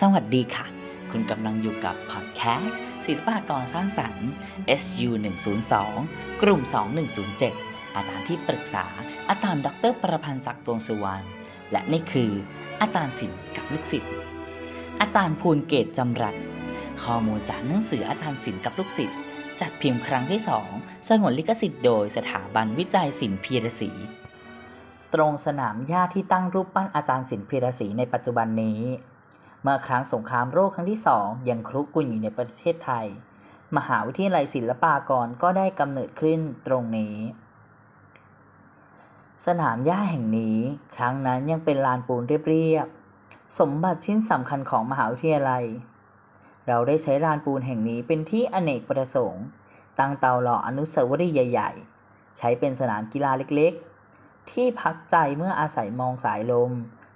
สวัสดีค่ะ คุณกำลังอยู่กับพอดแคสต์ศิลปากรสร้างสรรค์ SU 102กลุ่ม 2107 อาจารย์ที่ปรึกษาอาจารย์ดร ประพันธ์ศักดิ์ตวงสุวรรณและนี่คือ อาจารย์ศิลป์กับลูกศิษย์อาจารย์ภูลเกตจำรัดข้อมูลจากหนังสืออาจารย์ศิลป์กับลูกศิษย์จัดพิมพ์ครั้งที่ 2 สงวนลิขสิทธิ์โดยสถาบันวิจัยศิลป์พีรศรีตรงสนามหญ้าที่ตั้งรูปปั้นอาจารย์ศิลป์พีรศรีในปัจจุบันนี้ เมื่อครั้งสงครามโลกครั้งที่สองยังครุกรุ่นอยู่ในประเทศไทย มหาวิทยาลัยศิลปากรก็ได้กำเนิดขึ้นตรงนี้ สนามหญ้าแห่งนี้ ครั้งนั้นยังเป็นลานปูนเรียบๆสมบัติชิ้นสำคัญของมหาวิทยาลัย เราได้ใช้ลานปูนแห่งนี้เป็นที่อเนกประสงค์ ตั้งเตาหล่ออนุสาวรีย์ใหญ่ๆ ใช้เป็นสนามกีฬาเล็กๆ ที่พักใจเมื่ออาศัยมองสายลม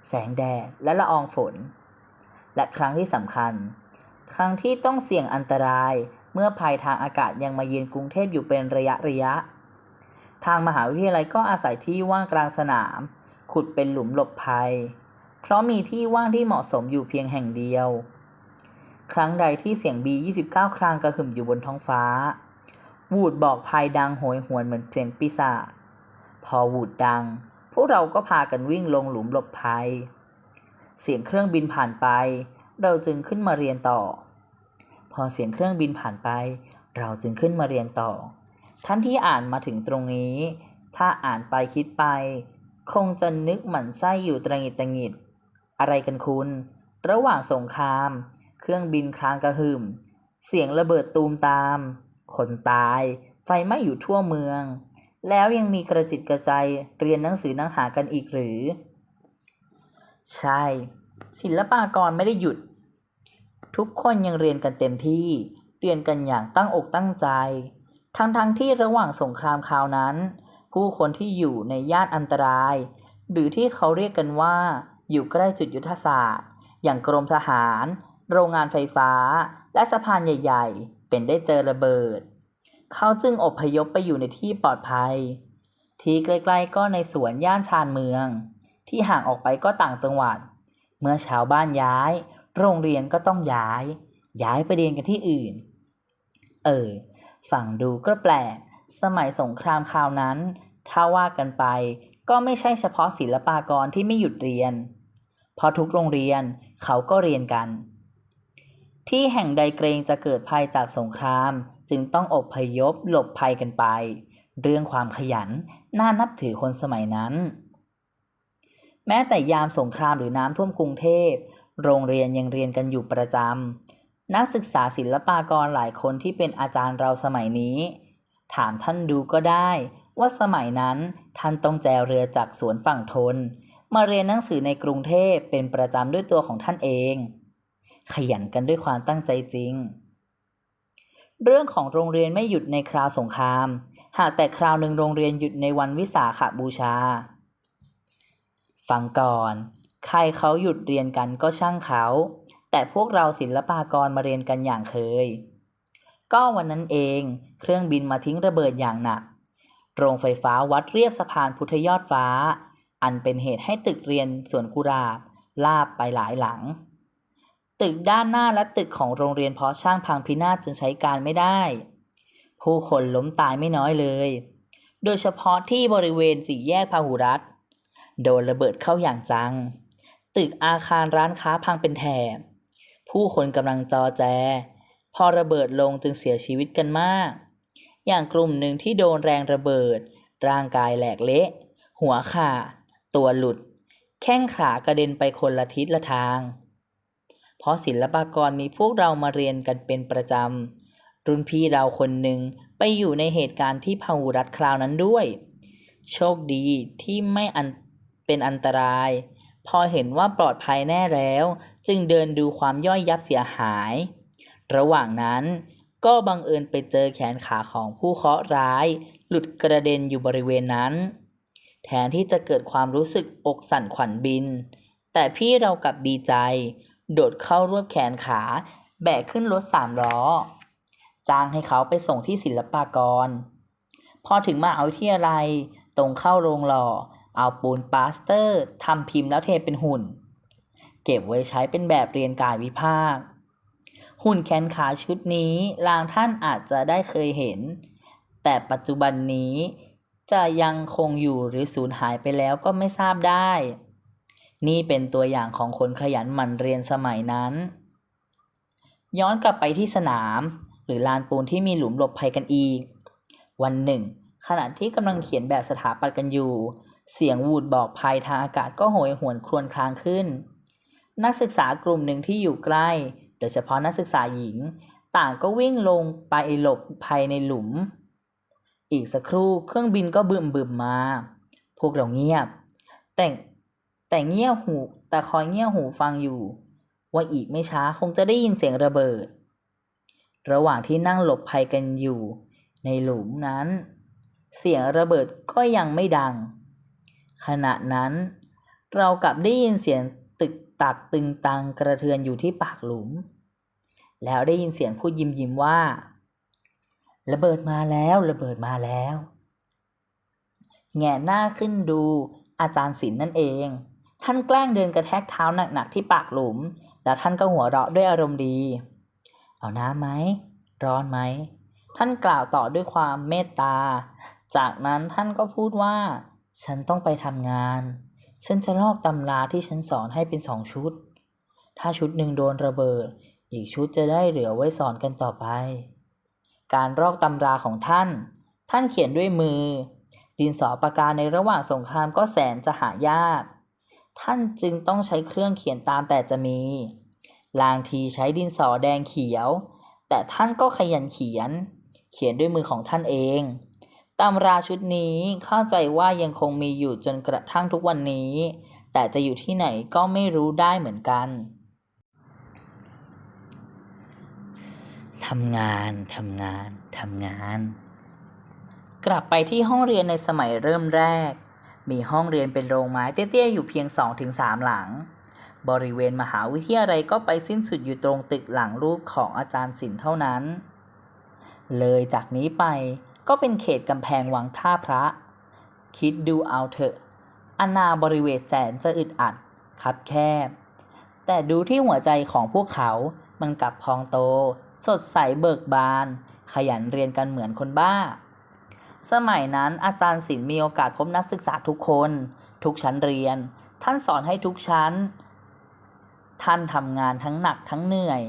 แสงแดดและละอองฝน และครั้งที่สำคัญ ครั้งที่ต้องเสี่ยงอันตราย เมื่อภัยทางอากาศยังมาเยือนกรุงเทพอยู่เป็นระยะระยะ ทางมหาวิทยาลัยก็อาศัยที่ว่างกลางสนาม ขุดเป็นหลุมหลบภัย เพราะมีที่ว่างที่เหมาะสมอยู่เพียงแห่งเดียว ครั้งใดที่เสียงบี29 ครั้งกระหึ่มอยู่บนท้องฟ้า วูดบอกภัยดังโหยหวนเหมือนเสียงปีศาจพอวูดดัง พวกเราก็พากันวิ่งลงหลุมหลบภัย เสียงเครื่องบินผ่านไป เราจึงขึ้นมาเรียนต่อ พอเสียงเครื่องบินผ่านไป เราจึงขึ้นมาเรียนต่อ ท่านที่อ่านมาถึงตรงนี้ ถ้าอ่านไปคิดไป คงจะนึกหมันไส้อยู่ตระหงิดตระหงิด อะไรกันคุณ ระหว่างสงคราม เครื่องบินคลางกระหึ่ม เสียงระเบิดตูมตาม คนตาย ไฟไหม้อยู่ทั่วเมือง แล้วยังมีกระจิตกระใจเรียนหนังสือหนังหากันอีกหรือ ใช่ ศิลปากรไม่ได้หยุด ทุกคนยังเรียนกันเต็มที่ เรียนกันอย่างตั้งอกตั้งใจ ทั้งๆทที่ระหว่างสงครามคราวนั้น ผู้คนที่อยู่ในย่านอันตราย หรือที่เขาเรียกกันว่า อยู่ใกล้จุดยุทธศาสตร์ อย่างกรมทหาร โรงงานไฟฟ้า และสะพานใหญ่ ๆ เป็นได้เจอระเบิด เขาจึงอพยพไปอยู่ในที่ปลอดภัย ที่ใกล้ๆก็ในสวนย่านชานเมือง ที่ห่างออกไปก็ต่างจังหวัด เมื่อชาวบ้านย้าย โรงเรียนก็ต้องย้าย ย้ายไปเรียนกันที่อื่น เออฟังดูก็แปลก สมัยสงครามคราวนั้น ถ้าว่ากันไปก็ไม่ใช่เฉพาะศิลปากรที่ไม่หยุดเรียน เพราะทุกโรงเรียนเขาก็เรียนกัน ที่แห่งใดเกรงจะเกิดภัยจากสงครามจึงต้องอบพยพหลบภัยกันไป เรื่องความขยันน่านับถือคนสมัยนั้น แม้แต่ยามสงครามหรือน้ำท่วมกรุงเทพ โรงเรียนยังเรียนกันอยู่ประจำ นักศึกษาศิลปากรหลายคนที่เป็นอาจารย์เราสมัยนี้ ถามท่านดูก็ได้ว่าสมัยนั้นท่านต้องแจวเรือจากสวนฝั่งทน มาเรียนหนังสือในกรุงเทพเป็นประจำด้วยตัวของท่านเอง ขยันกันด้วยความตั้งใจจริง เรื่องของโรงเรียนไม่หยุดในคราวสงคราม หากแต่คราวหนึ่งโรงเรียนหยุดในวันวิสาขบูชา ฟังก่อน ใครเขาหยุดเรียนกันก็ช่างเขา แต่พวกเราศิลปากรมาเรียนกันอย่างเคย ก็วันนั้นเอง เครื่องบินมาทิ้งระเบิดอย่างหนัก โรงไฟฟ้าวัดเรียบสะพานพุทธยอดฟ้า อันเป็นเหตุให้ตึกเรียนสวนกุหลาบลาบไปหลายหลัง ตึกด้านหน้าและตึกของโรงเรียนเพาะช่างพังพินาศจนใช้การไม่ได้ ผู้คนล้มตายไม่น้อยเลย โดยเฉพาะที่บริเวณสี่แยกพาหุรัต โดนระเบิดเข้าอย่างจัง ตึกอาคารร้านค้าพังเป็นแถบ ผู้คนกำลังจอแจ พอระเบิดลงจึงเสียชีวิตกันมาก อย่างกลุ่มหนึ่งที่โดนแรงระเบิด ร่างกายแหลกเละ หัวขาดตัวหลุด แข้งขากระเด็นไปคนละทิศละทาง เพราะศิลปากรมีพวกเรามาเรียนกันเป็นประจำ รุ่นพี่เราคนหนึ่งไปอยู่ในเหตุการณ์ที่พาหุรัตคราวนั้นด้วย โชคดีที่ไม่อัน เป็นอันตราย พอเห็นว่าปลอดภัยแน่แล้ว จึงเดินดูความย่อยยับเสียหาย ระหว่างนั้นก็บังเอิญไปเจอแขนขาของผู้เคราะห์ร้าย หลุดกระเด็นอยู่บริเวณนั้น แทนที่จะเกิดความรู้สึกอกสั่นขวัญบิน แต่พี่เรากลับดีใจ โดดเข้ารวบแขนขา แบกขึ้นรถสามล้อ จ้างให้เขาไปส่งที่ศิลปากร พอถึงมหาวิทยาลัยตรงเข้าโรงหล่อ เอาปูนปาสเตอร์ทำพิมพ์แล้วเทเป็นหุ่น เก็บไว้ใช้เป็นแบบเรียนกายวิภาค หุ่นแขนขาชุดนี้ลางท่านอาจจะได้เคยเห็น แต่ปัจจุบันนี้จะยังคงอยู่หรือสูญหายไปแล้วก็ไม่ทราบได้ นี่เป็นตัวอย่างของคนขยันหมั่นเรียนสมัยนั้น ย้อนกลับไปที่สนาม หรือลานปูนที่มีหลุมหลบภัยกันอีก วันหนึ่ง ขณะที่กำลังเขียนแบบสถาปัตย์กันอยู่ เสียงวูดบอกภัยทางอากาศก็โหยหวนครวญครางขึ้น นักศึกษากลุ่มหนึ่งที่อยู่ใกล้ โดยเฉพาะนักศึกษาหญิง ต่างก็วิ่งลงไปหลบภัยในหลุม อีกสักครู่เครื่องบินก็บึมบึมมา พวกเราเงียบ แต่แต่เงี่ยหูแต่คอยเงี่ยหูฟังอยู่ ว่าอีกไม่ช้าคงจะได้ยินเสียงระเบิด ระหว่างที่นั่งหลบภัยกันอยู่ ในหลุมนั้น เสียงระเบิดก็ยังไม่ดัง ขณะนั้น เรากลับได้ยินเสียงตึกตักตึงตังกระเทือนอยู่ที่ปากหลุม แล้วได้ยินเสียงพูดยิ้มยิ้มว่า ระเบิดมาแล้วระเบิดมาแล้ว แงหน้าขึ้นดูอาจารย์ศิลป์นั่นเอง ท่านแกล้งเดินกระแทกเท้าหนักๆที่ปากหลุม แล้วท่านก็หัวเราะด้วยอารมณ์ดี เอาน้ำไหม ร้อนไหม ท่านกล่าวต่อด้วยความเมตตา จากนั้นท่านก็พูดว่า ฉันต้องไปทำงาน ฉันจะลอกตำราที่ฉันสอนให้เป็นสองชุด ถ้าชุดหนึ่งโดนระเบิด อีกชุดจะได้เหลือไว้สอนกันต่อไป การลอกตำราของท่าน ท่านเขียนด้วยมือ ดินสอปากกาในระหว่างสงครามก็แสนจะหายาก ท่านจึงต้องใช้เครื่องเขียนตามแต่จะมี ลางทีใช้ดินสอแดงเขียว แต่ท่านก็ขยันเขียน เขียนด้วยมือของท่านเอง ตำราชุดนี้เข้าใจว่ายังคงมีอยู่จนกระทั่งทุกวันนี้ แต่จะอยู่ที่ไหนก็ไม่รู้ได้เหมือนกันทำงานทำงานทำงาน กลับไปที่ห้องเรียนในสมัยเริ่มแรก มีห้องเรียนเป็นโรงไม้เตี้ยๆอยู่เพียงสองถึงสามหลัง บริเวณมหาวิทยาลัยก็ไปสิ้นสุดอยู่ตรงตึกหลังรูปของอาจารย์ศิลป์เท่านั้น เลยจากนี้ไป ก็เป็นเขตกำแพงวังท่าพระ คิดดูเอาเถอะอนาบริเวณแสนจะอึดอัดคับแคบ แต่ดูที่หัวใจของพวกเขามันกลับพองโต สดใสเบิกบาน ขยันเรียนกันเหมือนคนบ้า สมัยนั้นอาจารย์ศิลป์มีโอกาสพบนักศึกษาทุกคน ทุกชั้นเรียน ท่านสอนให้ทุกชั้น ท่านทำงานทั้งหนักทั้งเหนื่อย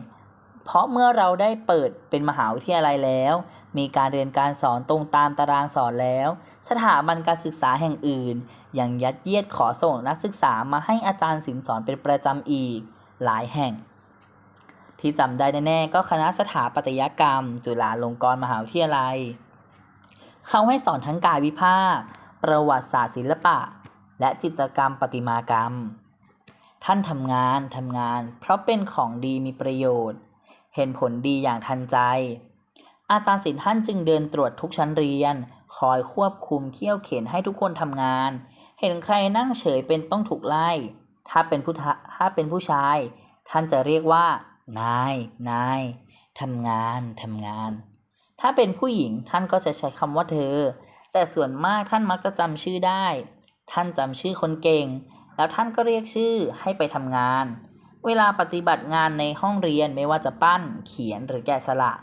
เพราะเมื่อเราได้เปิดเป็นมหาวิทยาลัยแล้ว มีการเรียนการสอนตรงตามตารางสอนแล้ว สถาบันการศึกษาแห่งอื่น ยังยัดเยียดขอส่งนักศึกษามาให้อาจารย์ศิลป์สอนเป็นประจำอีกหลายแห่ง ที่จำได้แน่ๆก็คณะสถาปัตยกรรม จุฬาลงกรณ์มหาวิทยาลัย เขาให้สอนทั้งกายวิภาค ประวัติศาสตร์ศิลปะ และจิตรกรรมประติมากรรม ท่านทำงานทำงาน เพราะเป็นของดีมีประโยชน์ เห็นผลดีอย่างทันใจ อาจารย์ศิลท่านจึงเดินตรวจทุกชั้นเรียน คอยควบคุมเขี่ยวเข็นให้ทุกคนทำงาน เห็นใครนั่งเฉยเป็นต้องถูกไล่ ถ้าเป็นผู้ถ้าเป็นผู้ชาย ท่านจะเรียกว่า นาย นายทำงานทำงาน ถ้าเป็นผู้หญิงท่านก็จะใช้คำว่าเธอ แต่ส่วนมากท่านมักจะจำชื่อได้ ท่านจำชื่อคนเก่ง แล้วท่านก็เรียกชื่อให้ไปทำงาน เวลาปฏิบัติงานในห้องเรียนไม่ว่าจะปั้น เขียนหรือแกะสลัก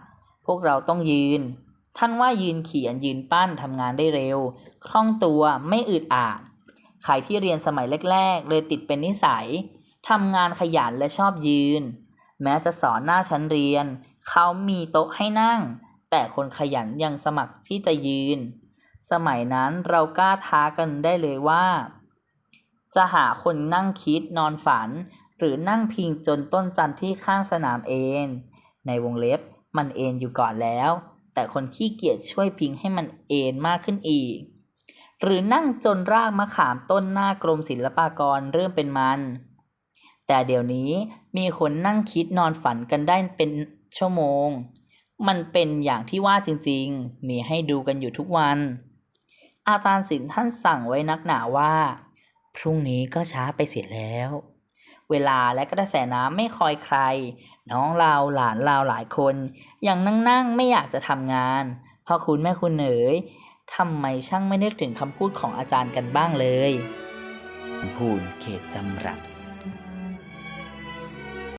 พวกเราต้องยืน ท่านว่ายืนเขียนยืนปั้นทำงานได้เร็ว คล่องตัวไม่อึดอัดใครที่เรียนสมัยแรก ๆ เลยติดเป็นนิสัยทำงานขยันและชอบยืน แม้จะสอนหน้าชั้นเรียน เขามีโต๊ะให้นั่ง แต่คนขยันยังสมัครที่จะยืน สมัยนั้นเรากล้าท้ากันได้เลยว่า จะหาคนนั่งคิดนอนฝัน หรือนั่งพิงจนต้นจันทร์ที่ข้างสนามเอนในวงเล็บมันเอนอยู่ก่อนแล้ว แต่คนขี้เกียจช่วยพิงให้มันเอนมากขึ้นอีก หรือนั่งจนรากมะขามต้นหน้ากรมศิลปากรเริ่มเป็นมัน แต่เดี๋ยวนี้มีคนนั่งคิดนอนฝันกันได้เป็นชั่วโมง มันเป็นอย่างที่ว่าจริงๆ มีให้ดูกันอยู่ทุกวัน อาจารย์ศิลป์ท่านสั่งไว้นักหนาว่า พรุ่งนี้ก็ช้าไปเสียแล้ว เวลาและกระแสน้ำไม่คอยใคร น้องเราหลานเราหลายคนยังนั่งๆไม่อยากจะทำงานพ่อคุณแม่คุณเอ๋ยทำไมช่างไม่นึกถึงคำพูดของอาจารย์กันบ้างเลยพูนเขตจำรัด